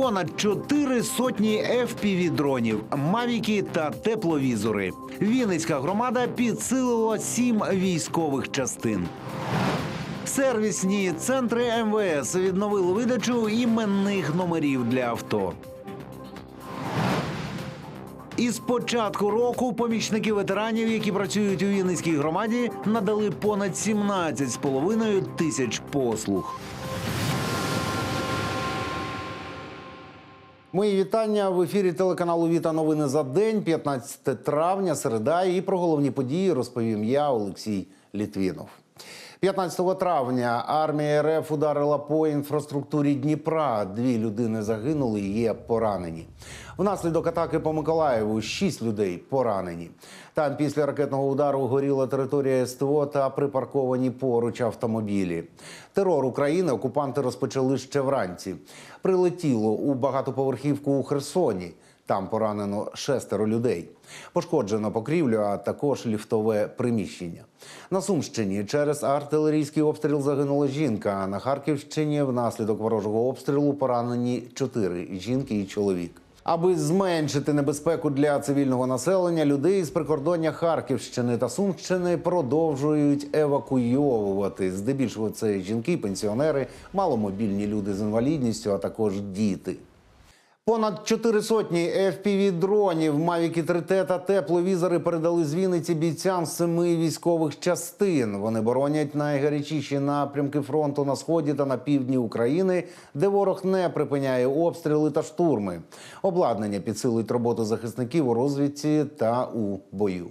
Понад чотири сотні fpv дронів, мавіки та тепловізори. Вінницька громада підсилила сім військових частин. Сервісні центри МВС відновили видачу іменних номерів для авто. Із початку року помічники ветеранів, які працюють у Вінницькій громаді, надали понад 17,5 тисяч послуг. Мої вітання в ефірі телеканалу Віта Новини за день, 15 травня, середа. І про головні події розповім я, Олексій Літвінов. 15 травня армія РФ ударила по інфраструктурі Дніпра. Дві людини загинули, є поранені. Внаслідок атаки по Миколаєву шість людей поранені. Там після ракетного удару горіла територія СТО та припарковані поруч автомобілі. Терор України окупанти розпочали ще вранці. Прилетіло у багатоповерхівку у Херсоні. Там поранено шестеро людей. Пошкоджено покрівлю, а також ліфтове приміщення. На Сумщині через артилерійський обстріл загинула жінка. На Харківщині внаслідок ворожого обстрілу поранені чотири жінки і чоловік. Аби зменшити небезпеку для цивільного населення, людей з прикордоння Харківщини та Сумщини продовжують евакуйовувати. Здебільшого це жінки, пенсіонери, маломобільні люди з інвалідністю, а також діти. Понад чотири сотні fpv дронів, мавіки 3T та тепловізори передали з Вінниці бійцям семи військових частин. Вони боронять найгарячіші напрямки фронту на сході та на півдні України, де ворог не припиняє обстріли та штурми. Обладнання підсилить роботу захисників у розвідці та у бою.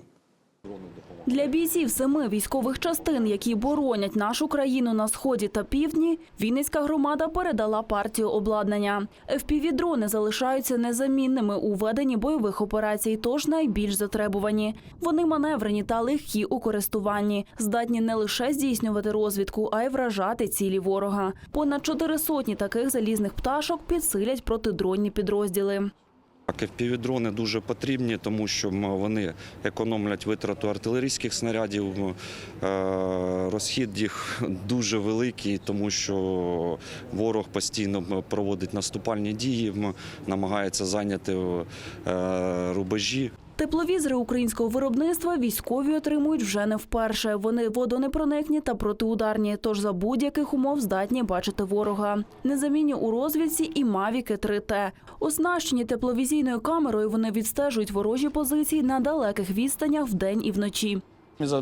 Для бійців семи військових частин, які боронять нашу країну на сході та півдні, Вінницька громада передала партію обладнання. FPV-дрони залишаються незамінними у веденні бойових операцій, тож найбільш затребувані. Вони маневрені та легкі у користуванні, здатні не лише здійснювати розвідку, а й вражати цілі ворога. Понад чотири сотні таких залізних пташок підсилять протидронні підрозділи. Так, FPV-дрони дуже потрібні, тому що вони економлять витрату артилерійських снарядів. е, Розхід їх дуже великий, тому що ворог постійно проводить наступальні дії, намагається зайняти е, рубежі. Тепловізори українського виробництва військові отримують вже не вперше. Вони водонепроникні та протиударні, тож за будь-яких умов здатні бачити ворога. Незамінні у розвідці і мавіки 3Т. Оснащені тепловізійною камерою вони відстежують ворожі позиції на далеких відстанях вдень і вночі.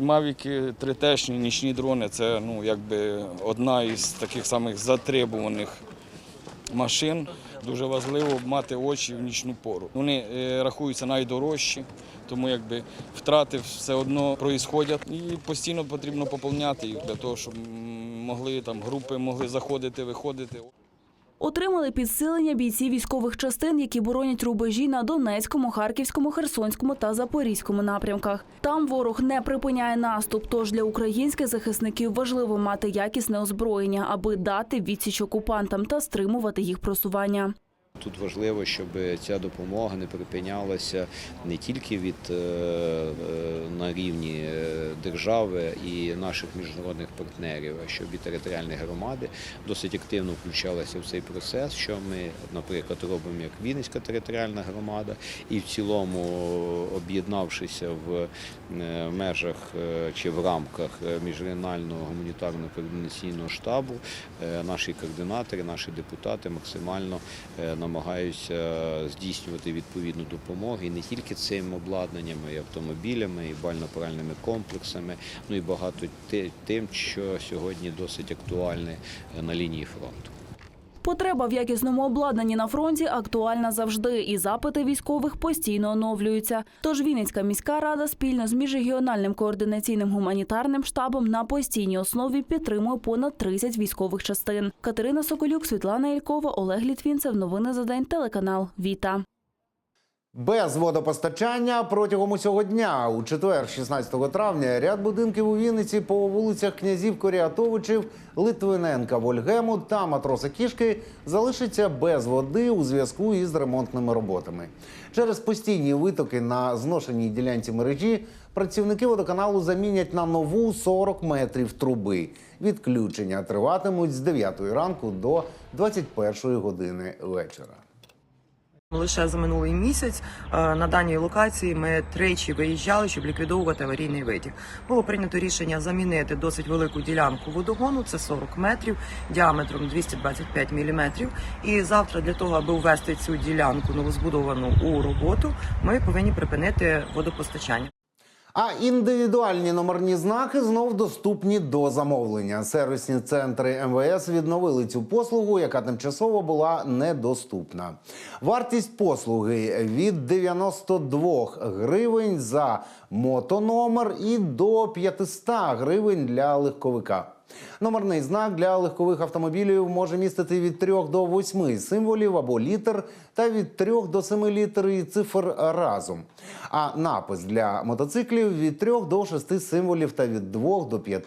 Мавіки 3 нічні дрони це ну, якби одна із таких самих затребуваних машин. Дуже важливо мати очі в нічну пору. Вони е, рахуються найдорожчі, тому якби втрати все одно проїсходять. І постійно потрібно поповняти їх для того, щоб могли там групи могли заходити, виходити. Отримали підсилення бійці військових частин, які боронять рубежі на Донецькому, Харківському, Херсонському та Запорізькому напрямках. Там ворог не припиняє наступ. Тож для українських захисників важливо мати якісне озброєння, аби дати відсіч окупантам та стримувати їх просування. Тут важливо, щоб ця допомога не припинялася не тільки від е, е, на рівні е, держави і наших міжнародних партнерів, а щоб і територіальні громади досить активно включалися в цей процес, що ми, наприклад, робимо як Вінницька територіальна громада, і в цілому, об'єднавшися в межах чи в рамках міжрегіонального гуманітарного координаційного штабу, наші координатори, наші депутати максимально е, намагаються здійснювати відповідну допомогу і не тільки цим обладнанням, і автомобілями, і бально-поральними комплексами, ну і багато тим, що сьогодні досить актуальне е, на лінії фронту. Потреба в якісному обладнанні на фронті актуальна завжди, і запити військових постійно оновлюються. Тож Вінницька міська рада спільно з міжрегіональним координаційним гуманітарним штабом на постійній основі підтримує понад 30 військових частин. Катерина Соколюк, Світлана Ількова, Олег Літвінцев. Новини за день. Телеканал Віта. Без водопостачання протягом усього дня у четвер, 16 травня, ряд будинків у Вінниці по вулицях князів Коріатовичів, Литвиненка, Вольгему та матроса Кішки залишиться без води у зв'язку із ремонтними роботами. Через постійні витоки на зношеній ділянці мережі працівники водоканалу замінять на нову 40 метрів труби. Відключення триватимуть з 9 ранку до 21 години вечора. Лише за минулий місяць е, на даній локації ми тричі виїжджали, щоб ліквідовувати аварійний витік. Було прийнято рішення замінити досить велику ділянку водогону, це 40 метрів, діаметром 225 міліметрів. І завтра для того, аби ввести цю ділянку новозбудовану у роботу, ми повинні припинити водопостачання. А індивідуальні номерні знаки знов доступні до замовлення. Сервісні центри МВС відновили цю послугу, яка тимчасово була недоступна. Вартість послуги від 92 гривень за мотономер і до 500 гривень для легковика. Номерний знак для легкових автомобілів може містити від 3 до 8 символів або літер та від 3 до 7 літер і цифр разом. А напис для мотоциклів від 3 до 6 символів та від 2 до 5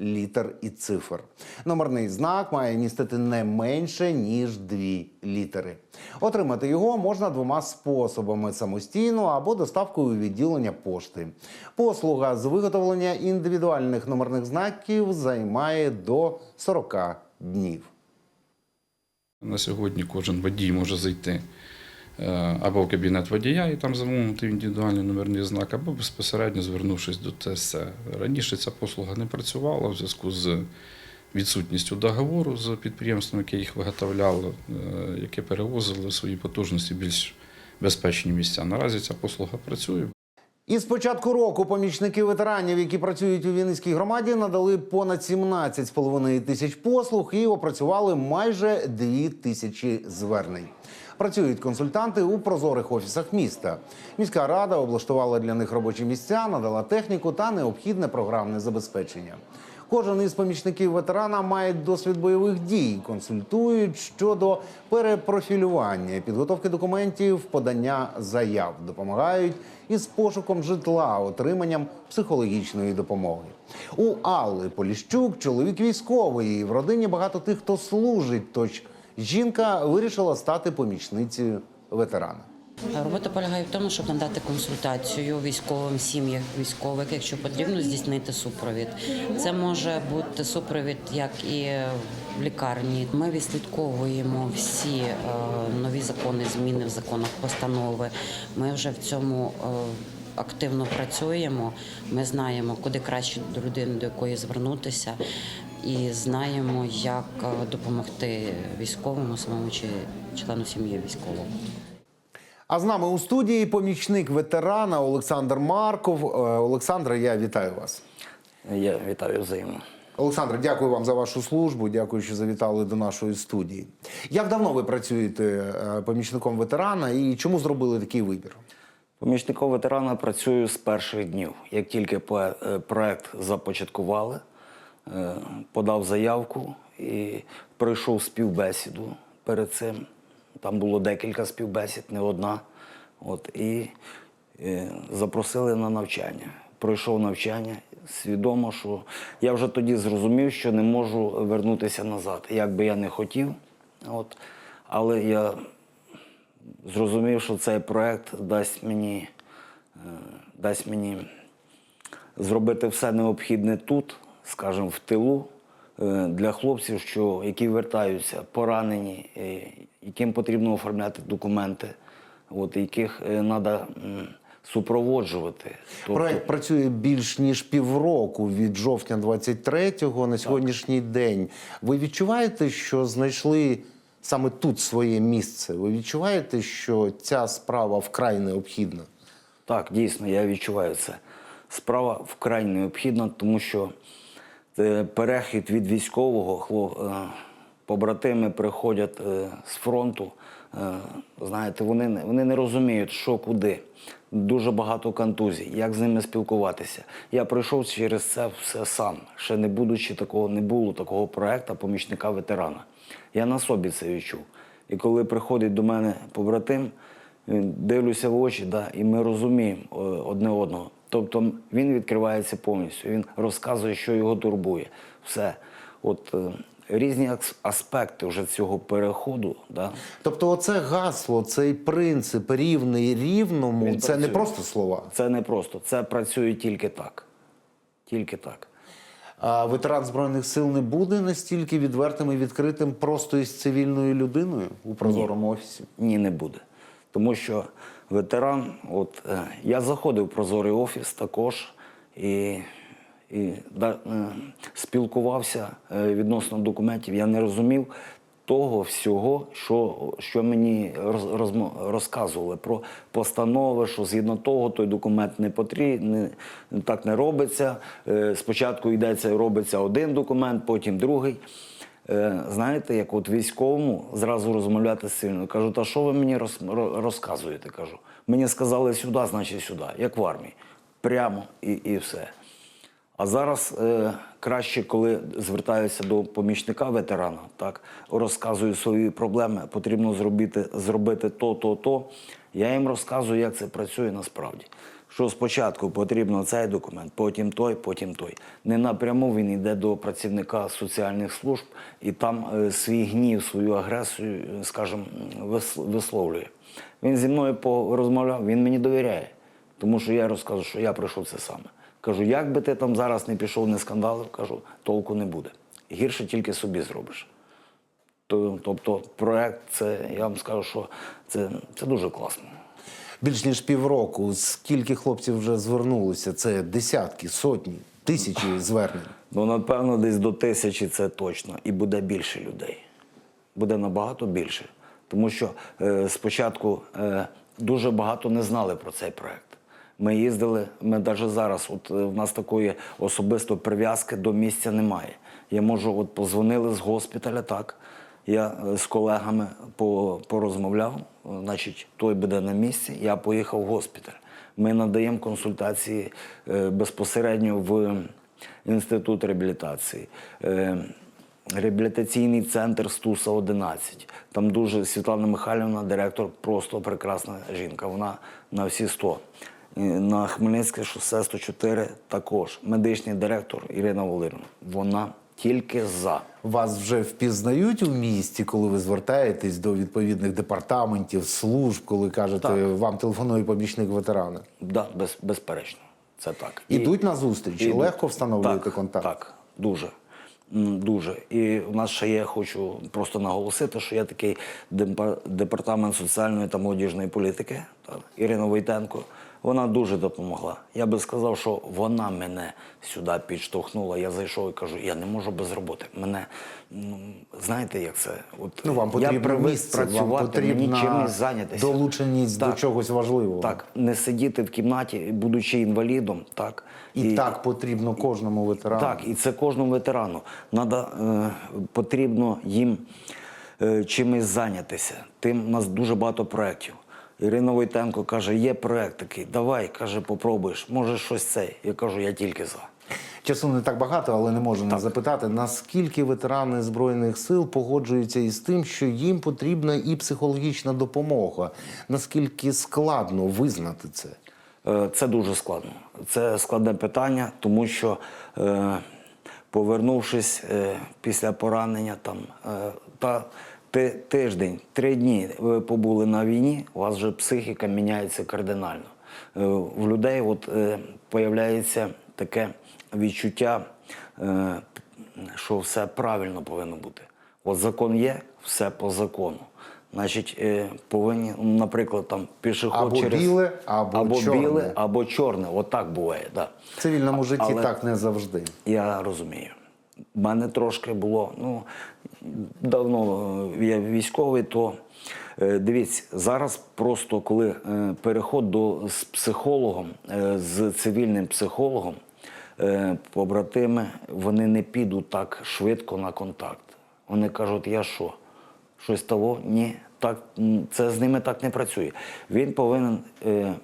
літер і цифр. Номерний знак має містити не менше ніж 2 літери. Отримати його можна двома способами: самостійно або доставкою відділення пошти. Послуга з виготовлення індивідуальних номерних знаків займає до 40 днів. На сьогодні кожен водій може зайти е, або в кабінет водія і там замовити індивідуальний номерний знак, або безпосередньо звернувшись до ТСЦ. Раніше ця послуга не працювала в зв'язку з відсутністю договору з підприємством, яке їх виготовляло, е, яке перевозило свої потужності більш безпечні місця. Наразі ця послуга працює. І з початку року помічники ветеранів, які працюють у Вінницькій громаді, надали понад 17,5 тисяч послуг і опрацювали майже 2 тисячі звернень. Працюють консультанти у прозорих офісах міста. Міська рада облаштувала для них робочі місця, надала техніку та необхідне програмне забезпечення. Кожен із помічників ветерана має досвід бойових дій, консультують щодо перепрофілювання, підготовки документів, подання заяв, допомагають із пошуком житла, отриманням психологічної допомоги. У Алли Поліщук чоловік військовий. і В родині багато тих, хто служить. Тож жінка вирішила стати помічницею ветерана. Робота полягає в тому, щоб надати консультацію військовим сім'ям військових, якщо потрібно здійснити супровід. Це може бути супровід як і в лікарні. Ми відслідковуємо всі е, нові закони, зміни в законах, постанови. Ми вже в цьому е, активно працюємо. Ми знаємо, куди краще до людини, до якої звернутися, і знаємо, як е, допомогти військовому самому чи члену сім'ї військового. А з нами у студії помічник ветерана Олександр Марков. Е, Олександре, я вітаю вас. Я вітаю взаємно. Олександр, дякую вам за вашу службу. Дякую, що завітали до нашої студії. Як давно ви працюєте е, помічником ветерана і чому зробили такий вибір? Помічником ветерана працюю з перших днів. Як тільки е, проект започаткували, подав заявку і пройшов співбесіду перед цим. Там було декілька співбесід, не одна. От, і е, запросили на навчання. Пройшов навчання, свідомо, що я вже тоді зрозумів, що не можу вернутися назад. Як би я не хотів, от, але я зрозумів, що цей проект дасть мені, е, дасть мені зробити все необхідне тут, скажімо, в тилу, для хлопців, що, які вертаються поранені, е, яким потрібно оформляти документи, от, яких треба супроводжувати. Тобто- Проект працює більш ніж півроку від жовтня 23-го на сьогоднішній день. Ви відчуваєте, що знайшли саме тут своє місце? Ви відчуваєте, що ця справа вкрай необхідна? Так, дійсно, я відчуваю це. Справа вкрай необхідна, тому що е, перехід від військового е, побратими приходять е, з фронту. е, Знаєте, вони, вони не розуміють, що куди. Дуже багато контузій, як з ними спілкуватися. Я пройшов через це все сам, ще не будучи такого, не було такого проекту помічника ветерана. Я на собі це відчув. І коли приходить до мене побратим, дивлюся в очі, да, і ми розуміємо е, одне одного. Тобто він відкривається повністю, він розказує, що його турбує. Все. От е, різні аспекти вже цього переходу. Да, Тобто, оце гасло, цей принцип рівний рівному Він це не просто слова. це не просто, це працює тільки так. Тільки так. А ветеран збройних сил не буде настільки відвертим і відкритим просто із цивільною людиною у прозорому офісі. Ні, не буде. Тому що ветеран, от е, я заходив в прозорий офіс також і, і да, е, спілкувався е, відносно документів. Я не розумів того всього, що, що мені роз, розказували про постанови, що згідно того той документ не потрібен, так не робиться. Спочатку йдеться, робиться один документ, потім другий. Е, Знаєте, як от військовому зразу розмовляти сильно. Кажу, та що ви мені роз, розказуєте? Кажу. Мені сказали сюди, значить сюди, як в армії. Прямо і, і все. А зараз е, краще, коли звертаюся до помічника ветерана, так розказую свої проблеми, потрібно зробити, зробити то, то, то. Я їм розказую, як це працює насправді. Що спочатку потрібно цей документ, потім той, потім той. Не напряму він йде до працівника соціальних служб і там е, свій гнів, свою агресію, е, скажімо, висловлює. Він зі мною порозмовляв, він мені довіряє. Тому що я розказую, що я пройшов це саме. Кажу, як би ти там зараз не пішов, не скандалив, кажу, толку не буде. Гірше тільки собі зробиш. Тобто проект, це, я вам скажу, що це, це дуже класно. Більш ніж півроку. Скільки хлопців вже звернулося? Це десятки, сотні, тисячі звернень. Ну, напевно, десь до тисячі це точно. І буде більше людей. Буде набагато більше. Тому що е, спочатку е, дуже багато не знали про цей проект. Ми їздили, ми навіть зараз, от е, в нас такої особистої прив'язки до місця немає. Я можу, от позвонили з госпіталя, так. Я е, з колегами порозмовляв, е, значить, той буде на місці, я поїхав в госпіталь. Ми надаємо консультації е, безпосередньо в інститут реабілітації. Реабілітаційний центр Стуса 11. Там дуже Світлана Михайлівна, директор, просто прекрасна жінка. Вона на всі 100. На Хмельницьке шосе 104 також. Медичний директор Ірина Володимирівна. Вона тільки за. Вас вже впізнають у місті, коли ви звертаєтесь до відповідних департаментів, служб, коли кажете, Так. вам телефонує помічник ветерана. Да, без, безперечно. Це так. Ідуть на зустріч, Ідуть. легко встановлюєте так, контакт. Так, дуже. Дуже. І у нас ще є, хочу просто наголосити, що є такий депа- департамент соціальної та молодіжної політики, так, Ірина Войтенко. Вона дуже допомогла. Я би сказав, що вона мене сюди підштовхнула. Я зайшов і кажу, я не можу без роботи. Мене, ну, знаєте, як це? От, Ну, вам я потрібно привик місце, вам працювати, мені чимось зайнятися. долученість до чогось важливого. Так, не сидіти в кімнаті, будучи інвалідом, так. І, так потрібно кожному ветерану. Так, і це кожному ветерану. Надо, е, потрібно їм е, чимось зайнятися. Тим у нас дуже багато проєктів. Ірина Войтенко каже, є проєкт такий, давай, каже, попробуєш, може щось це. Я кажу, я тільки за. Часу не так багато, але не можу не запитати, наскільки ветерани Збройних сил погоджуються із тим, що їм потрібна і психологічна допомога. Наскільки складно визнати це? Е, Це дуже складно. Це складне питання, тому що е, повернувшись е, після поранення, там та тиждень, три дні ви побули на війні, у вас вже психіка міняється кардинально. Е, В людей от е, появляється таке відчуття, е, що все правильно повинно бути. От закон є, все по закону. Значить, повинні, наприклад, там пішоход Або через біле, або чорне. біле, або чорне. От буває. Да. В цивільному житті Але- так не завжди. Я розумію. У мене трошки було, ну, давно е, я військовий, то е, дивіться, зараз просто коли е, переход до з психологом, з цивільним психологом, побратими, вони не підуть так швидко на контакт. Вони кажуть, я що? Щось того? Ні, так, це з ними так не працює. Він повинен по-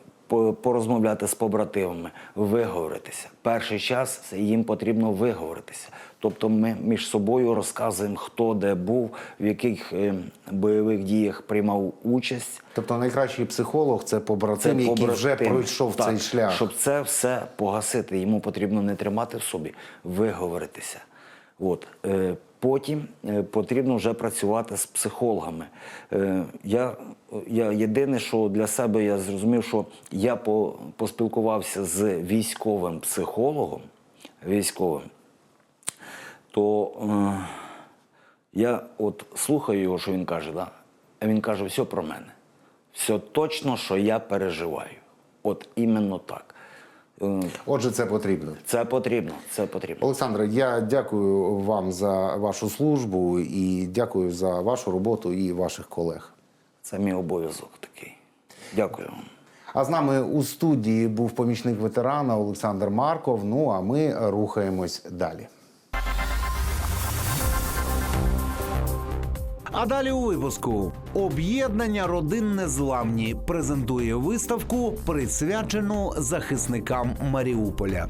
порозмовляти з побратимами, виговоритися. Перший час їм потрібно виговоритися. Тобто ми між собою розказуємо, хто де був, в яких е, бойових діях приймав участь. Тобто найкращий психолог це побратим, який вже пройшов Так, цей шлях. Щоб це все погасити, йому потрібно не тримати в собі, виговоритися. От. Потім е, потрібно вже працювати з психологами. Е, я, я єдине, що для себе я зрозумів, що я по, поспілкувався з військовим психологом, військовим, то е, я от слухаю його, що він каже, да? а він каже, все про мене. все точно, що я переживаю. От іменно так. Е, Отже, це потрібно. Це потрібно, це потрібно. Олександре, я дякую вам за вашу службу і дякую за вашу роботу і ваших колег. Це мій обов'язок такий. Дякую вам. А з нами у студії був помічник ветерана Олександр Марков. Ну а ми рухаємось далі. А далі у випуску об'єднання родин незламні презентує виставку, присвячену захисникам Маріуполя.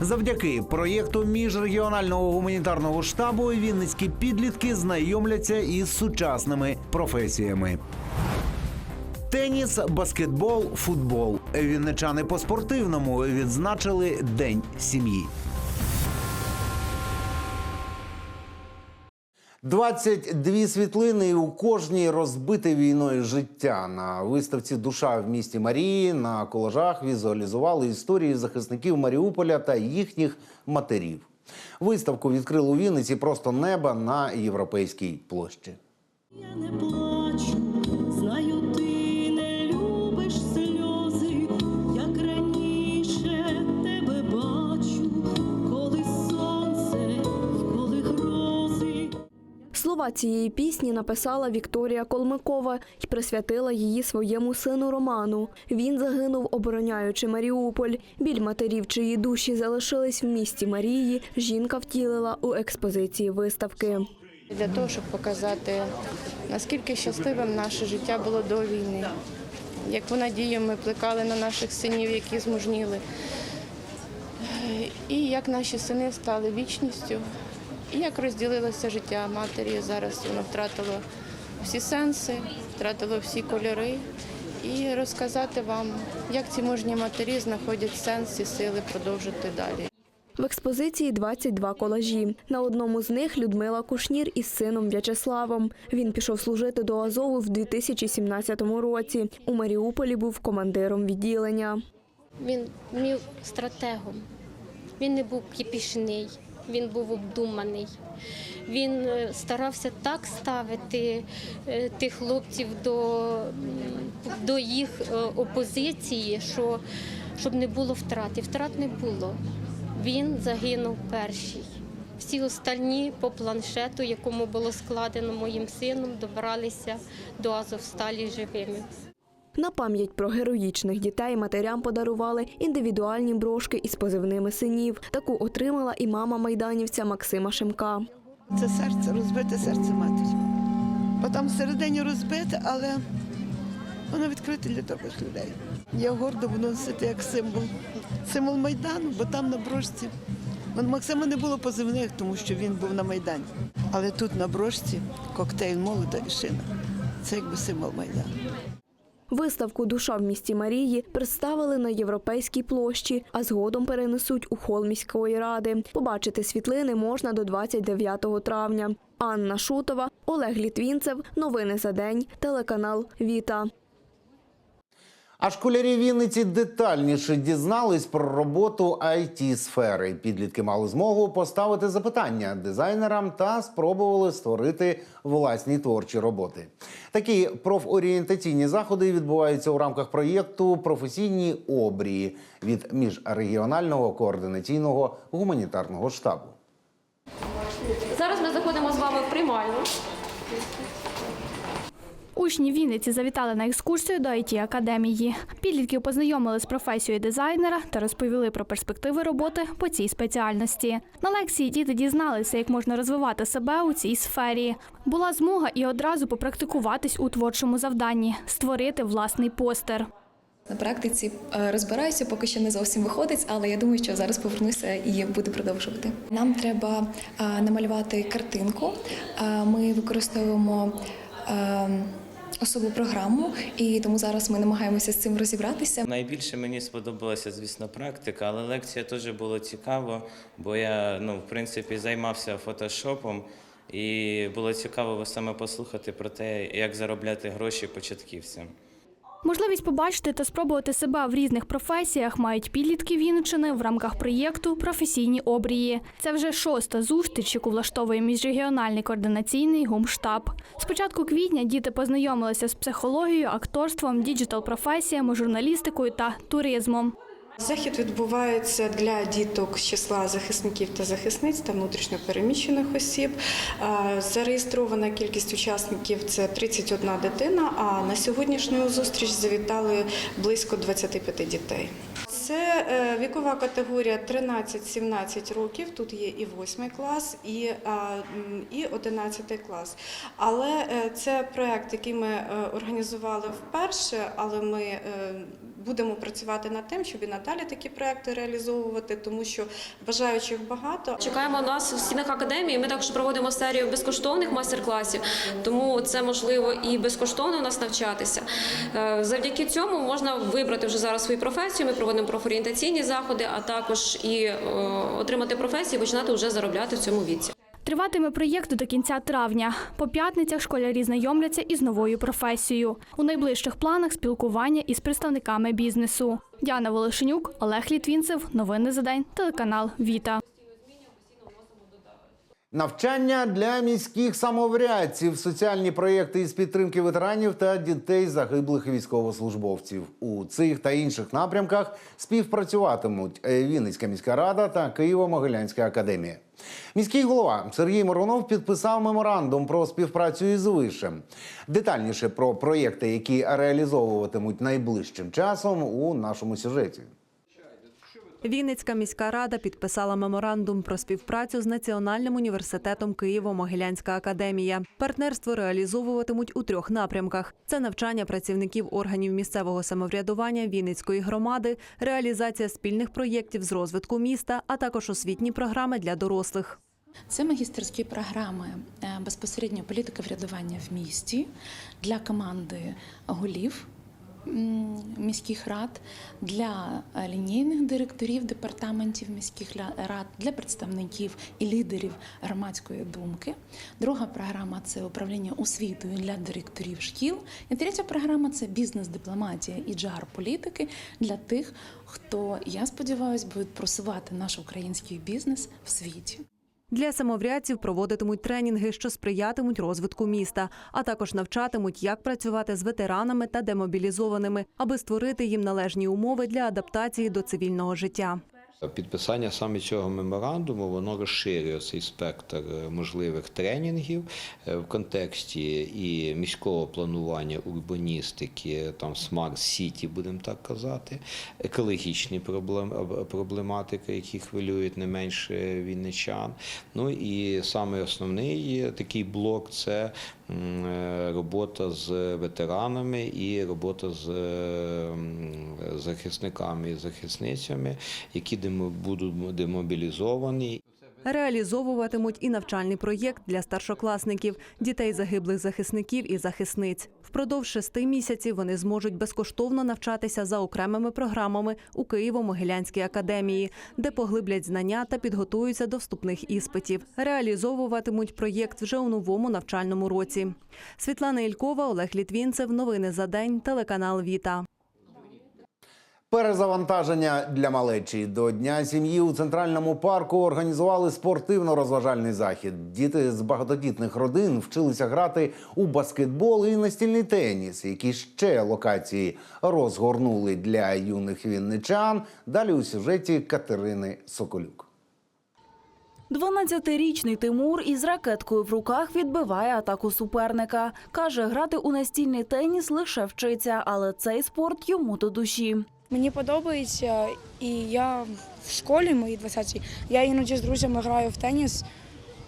Завдяки проєкту міжрегіонального гуманітарного штабу вінницькі підлітки знайомляться із сучасними професіями. Теніс, баскетбол, футбол. Вінничани по спортивному відзначили День сім'ї. 22 світлини у кожній розбите війною життя. На виставці Душа в місті Марії на колажах візуалізували історії захисників Маріуполя та їхніх матерів. Виставку відкрили у Вінниці просто неба на європейській площі. Я не плачу, Слова цієї пісні написала Вікторія Колмикова і присвятила її своєму сину Роману. Він загинув, обороняючи Маріуполь. Біль матерів, чиї душі залишились в місті Марії, жінка втілила у експозиції виставки. Для того, щоб показати, наскільки щасливим наше життя було до війни, яку надію ми плекали на наших синів, які змужніли, і як наші сини стали вічністю, і як розділилося життя матері. Зараз воно втратило всі сенси, втратило всі кольори. І розказати вам, як ці мужні матері знаходять сенс і сили продовжити далі. В експозиції 22 колажі. На одному з них Людмила Кушнір із сином В'ячеславом. Він пішов служити до Азову в 2017 році. У Маріуполі був командиром відділення. Він був стратегом. Він не був кипішний, він був обдуманий. Він е, старався так ставити е, тих хлопців до, до їх е, опозиції, що щоб не було втрат. І втрат не було. Він загинув перший. Всі остальні по планшету, якому було складено моїм сином, добралися до Азовсталі живими. На пам'ять про героїчних дітей матерям подарували індивідуальні брошки із позивними синів. Таку отримала і мама майданівця Максима Шимка. Це серце, розбите серце матері. Бо там всередині розбите, але воно відкрите для добрих людей. Я гордо буду носити як символ. Символ Майдану, бо там на брошці. Максима не було позивних, тому що він був на Майдані. Але тут на брошці коктейль молода і шина. Це якби символ Майдану. Виставку Душа в місті Марії представили на європейській площі, а згодом перенесуть у хол міської ради. Побачити світлини можна до 29 травня. Анна Шутова, Олег Літвінцев. Новини за день. Телеканал Віта. А школярі Вінниці детальніше дізнались про роботу it сфери Підлітки мали змогу поставити запитання дизайнерам та спробували створити власні творчі роботи. Такі профорієнтаційні заходи відбуваються у рамках проєкту Професійні обрії від міжрегіонального координаційного гуманітарного штабу. Зараз ми заходимо з вами в приймальну. Учні Вінниці завітали на екскурсію до it академії. Підлітків познайомили з професією дизайнера та розповіли про перспективи роботи по цій спеціальності. На лекції діти дізналися, як можна розвивати себе у цій сфері. Була змога і одразу попрактикуватись у творчому завданні створити власний постер. На практиці е, розбираюся, поки що не зовсім виходить, але я думаю, що зараз повернуся і буду продовжувати. Нам треба е, намалювати картинку. Е, Ми використовуємо е, особу програму, і тому зараз ми намагаємося з цим розібратися. Найбільше мені сподобалася, звісно, практика, але лекція теж було цікаво, бо я ну, в принципі займався фотошопом, і було цікаво саме послухати про те, як заробляти гроші початківцям. Можливість побачити та спробувати себе в різних професіях мають підлітки Вінничини в рамках проєкту Професійні обрії. Це вже шоста зустріч, яку влаштовує міжрегіональний координаційний гумштаб. З початку квітня діти познайомилися з психологією, акторством, діджитал-професіями, журналістикою та туризмом. Захід відбувається для діток з числа захисників та захисниць та внутрішньо переміщених осіб. Е, Зареєстрована кількість учасників це 31 дитина. А на сьогоднішню зустріч завітали близько 25 дітей. Це е, вікова категорія 13-17 років. Тут є і 8 клас, і, і 11 клас. Але е, це проект, який ми е, організували вперше, але ми будемо працювати над тим, щоб і надалі такі проекти реалізовувати, тому що бажаючих багато. Чекаємо нас в стінах академії. Ми також проводимо серію безкоштовних майстер-класів, тому це можливо і безкоштовно у нас навчатися. Завдяки цьому можна вибрати вже зараз свою професію. Ми проводимо профорієнтаційні заходи, а також і е, отримати професію, починати вже заробляти в цьому віці. Триватиме проєкт до кінця травня. По п'ятницях школярі знайомляться із новою професією. У найближчих планах спілкування із представниками бізнесу. Діана Волошенюк, Олег Літвінцев. Новини за день. Телеканал Віта. Навчання для міських самоврядців, соціальні проєкти із підтримки ветеранів та дітей загиблих військовослужбовців. У цих та інших напрямках співпрацюватимуть Вінницька міська рада та Києво-Могилянська академія. Міський голова Сергій Миронов підписав меморандум про співпрацю із вишем. Детальніше про проєкти, які реалізовуватимуть найближчим часом, у нашому сюжеті. Вінницька міська рада підписала меморандум про співпрацю з Національним університетом Києво-Могилянська академія. Партнерство реалізовуватимуть у трьох напрямках: це навчання працівників органів місцевого самоврядування Вінницької громади, реалізація спільних проєктів з розвитку міста, а також освітні програми для дорослих. Це магістерські програми е, безпосередньо політики врядування в місті для команди голів міських рад, для е, лінійних директорів департаментів міських рад, для представників і лідерів громадської думки. Друга програма це управління освітою для директорів шкіл. І третя програма це бізнес-дипломатія і джар-політики для тих, хто, я сподіваюся, буде просувати наш український бізнес в світі. Для самоврядців проводитимуть тренінги, що сприятимуть розвитку міста, а також навчатимуть, як працювати з ветеранами та демобілізованими, аби створити їм належні умови для адаптації до цивільного життя. Підписання саме цього меморандуму воно розширює цей спектр е, можливих тренінгів е, в контексті і міського планування урбаністики, там смарт сіті, будемо так казати, екологічні об- проблематики, які хвилюють не менше вінничан. Ну і саме основний е, такий блок це е, робота з ветеранами і робота з е, захисниками і захисницями, які будуть демобілізовані. Реалізовуватимуть і навчальний проєкт для старшокласників, дітей загиблих захисників і захисниць. Впродовж шести місяців вони зможуть безкоштовно навчатися за окремими програмами у Києво-Могилянській академії, де поглиблять знання та підготуються до вступних іспитів. Реалізовуватимуть проєкт вже у новому навчальному році. Світлана Ількова, Олег Літвінцев. Новини за день. Телеканал Віта. Перезавантаження для малечі до дня сім'ї у центральному парку організували спортивно-розважальний захід. Діти з багатодітних родин вчилися грати у баскетбол і настільний теніс. Які ще локації розгорнули для юних вінничан. Далі у сюжеті Катерини Соколюк. 12-річний Тимур із ракеткою в руках відбиває атаку суперника. Каже, грати у настільний теніс лише вчиться, але цей спорт йому до душі. Мені подобається, і я в школі моїй 20 я іноді з друзями граю в теніс,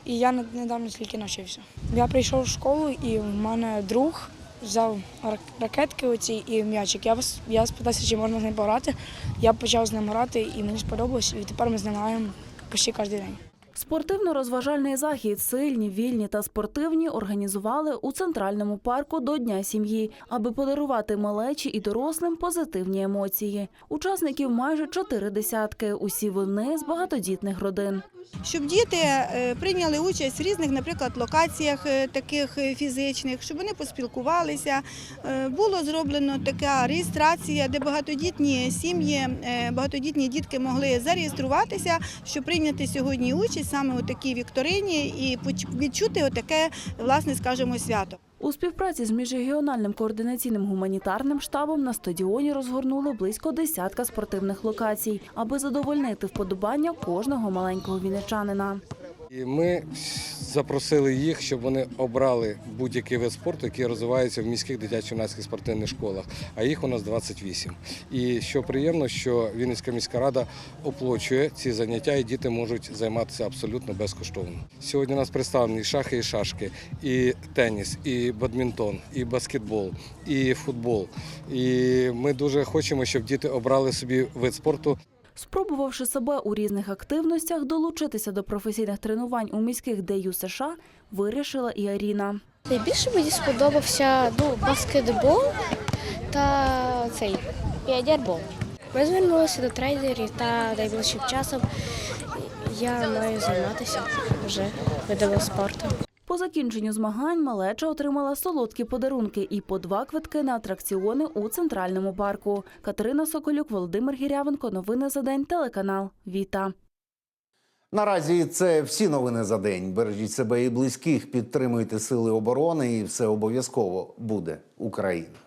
і я недавно тільки навчився. Я прийшов в школу, і в мене друг взяв ракетки оці і м'ячик. Я, я спитався, чи можна з ним пограти. Я почав з ним грати, і мені сподобалось, і тепер ми з ним граємо почти кожен день. Спортивно-розважальний захід сильні, вільні та спортивні організували у центральному парку до Дня сім'ї, аби подарувати малечі і дорослим позитивні емоції. Учасників майже чотири десятки. Усі вони з багатодітних родин. щоб діти е, прийняли участь в різних, наприклад, локаціях е, таких е, фізичних, щоб вони поспілкувалися. Було зроблено така реєстрація, де багатодітні сім'ї, багатодітні дітки могли зареєструватися, щоб прийняти сьогодні участь саме у такій вікторині і відчути отаке, власне, скажімо, свято. У співпраці з міжрегіональним координаційним гуманітарним штабом на стадіоні розгорнули близько десятка спортивних локацій, аби задовольнити вподобання кожного маленького вінничанина. І ми запросили їх, щоб вони обрали будь-який вид спорту, який розвивається в міських дитячо-юнацьких спортивних школах. А їх у нас 28. І що приємно, що Вінницька міська рада оплачує ці заняття, і діти можуть займатися абсолютно безкоштовно. Сьогодні у нас представлені шахи, і шашки, і теніс, і бадмінтон, і баскетбол, і футбол. І ми дуже хочемо, щоб діти обрали собі вид спорту. Спробувавши себе у різних активностях, долучитися до професійних тренувань у міських ДЮ США вирішила і Аріна. Найбільше мені сподобався ну, баскетбол та цей піонербол. Ми звернулися до трейдерів та найближчим часом я маю займатися вже видами спорту. По закінченню змагань малеча отримала солодкі подарунки і по два квитки на атракціони у центральному парку. Катерина Соколюк, Володимир Гірявенко. Новини за день. Телеканал Віта. Наразі це всі новини за день. Бережіть себе і близьких, підтримуйте сили оборони, і все обов'язково буде Україна.